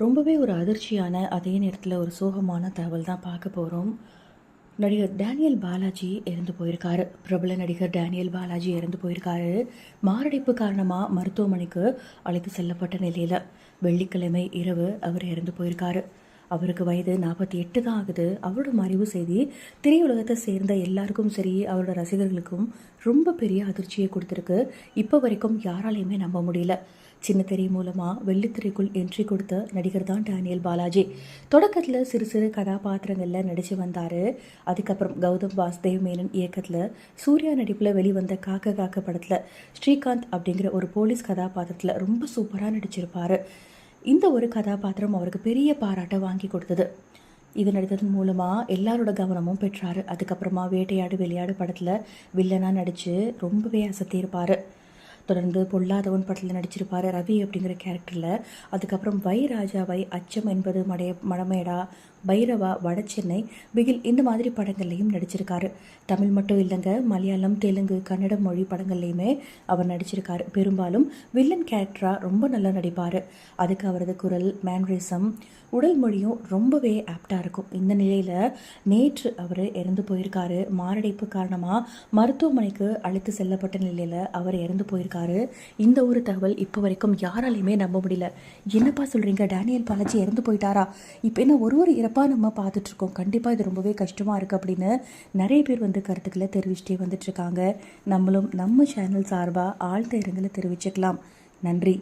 ரொம்பவே ஒரு அதிர்ச்சியான அதே நேரத்தில் ஒரு சோகமான தகவல் தான் பார்க்க போகிறோம் நடிகர் டேனியல் பாலாஜி இறந்து போயிருக்காரு. பிரபல நடிகர் டேனியல் பாலாஜி இறந்து போயிருக்காரு. மாரடைப்பு காரணமாக மருத்துவமனைக்கு அழைத்து செல்லப்பட்ட நிலையில் வெள்ளிக்கிழமை இரவு அவர் இறந்து போயிருக்காரு. அவருக்கு வயது நாற்பத்தி எட்டு தான் ஆகுது. அவரோட மறைவு செய்தி திரையுலகத்தை சேர்ந்த எல்லாருக்கும் சரி அவரோட ரசிகர்களுக்கும் ரொம்ப பெரிய அதிர்ச்சியை கொடுத்துருக்கு. இப்போ வரைக்கும் யாராலையுமே நம்ப முடியல. சின்ன திரை மூலமாக வெள்ளித்திரைக்குள் என்ட்ரி கொடுத்த நடிகர் தான் டேனியல் பாலாஜி. தொடக்கத்தில் சிறு சிறு கதாபாத்திரங்களில் நடித்து வந்தார். அதுக்கப்புறம் கௌதம் வாசுதேவ் மேனன் இயக்கத்தில் சூர்யா நடிப்பில் வெளிவந்த காக்க காக்க படத்தில் ஸ்ரீகாந்த் அப்படிங்கிற ஒரு போலீஸ் கதாபாத்திரத்தில் ரொம்ப சூப்பராக நடிச்சிருப்பார். இந்த ஒரு கதாபாத்திரம் அவருக்கு பெரிய பாராட்டை வாங்கி கொடுத்தது. இது நடித்ததன் மூலமாக எல்லாரோட கவனமும் பெற்றார். அதுக்கப்புறமா வேட்டையாடு விளையாடு படத்தில் வில்லனாக நடித்து ரொம்பவே அசத்தியிருப்பார் தொடர்ந்து பொல்லாதவன் படத்தில் நடிச்சிருப்பார் ரவி அப்படிங்கிற கேரக்டரில் அதுக்கப்புறம் வை ராஜாவை அச்சம் என்பது மடைய மடமேடா பைரவா வடசென்னை பிகில் இந்த மாதிரி படங்கள்லையும் நடிச்சிருக்காரு. தமிழ் மட்டும் இல்லைங்க மலையாளம் தெலுங்கு கன்னடம் மொழி படங்கள்லையுமே அவர் நடிச்சிருக்காரு. பெரும்பாலும் வில்லன் கேரக்டராக ரொம்ப நல்லா நடிப்பார். அதுக்கு அவரது குரல் மேன்ரிசம் உடல் மொழியும் ரொம்பவே ஆப்டாக இருக்கும். இந்த நிலையில் நேற்று அவர் இறந்து போயிருக்காரு. மாரடைப்பு காரணமாக மருத்துவமனைக்கு அழைத்து செல்லப்பட்ட நிலையில் அவர் இறந்து போயிருக்காரு. இந்த ஒரு தகவல் இப்போ வரைக்கும் யாராலையுமே நம்ப முடியல. என்னப்பா சொல்கிறீங்க டேனியல் பாலாஜி இறந்து போயிட்டாரா? இப்போ என்ன ஒரு ஒரு இறப்பாக நம்ம பார்த்துட்ருக்கோம். கண்டிப்பாக இது ரொம்பவே கஷ்டமாக இருக்குது அப்படின்னு நிறைய பேர் வந்து கருத்துக்களை தெரிவிச்சிட்டே வந்துட்டுருக்காங்க நம்மளும் நம்ம சேனல் சார்பாக ஆழ்ந்த இரங்கலை தெரிவிச்சுக்கலாம். நன்றி.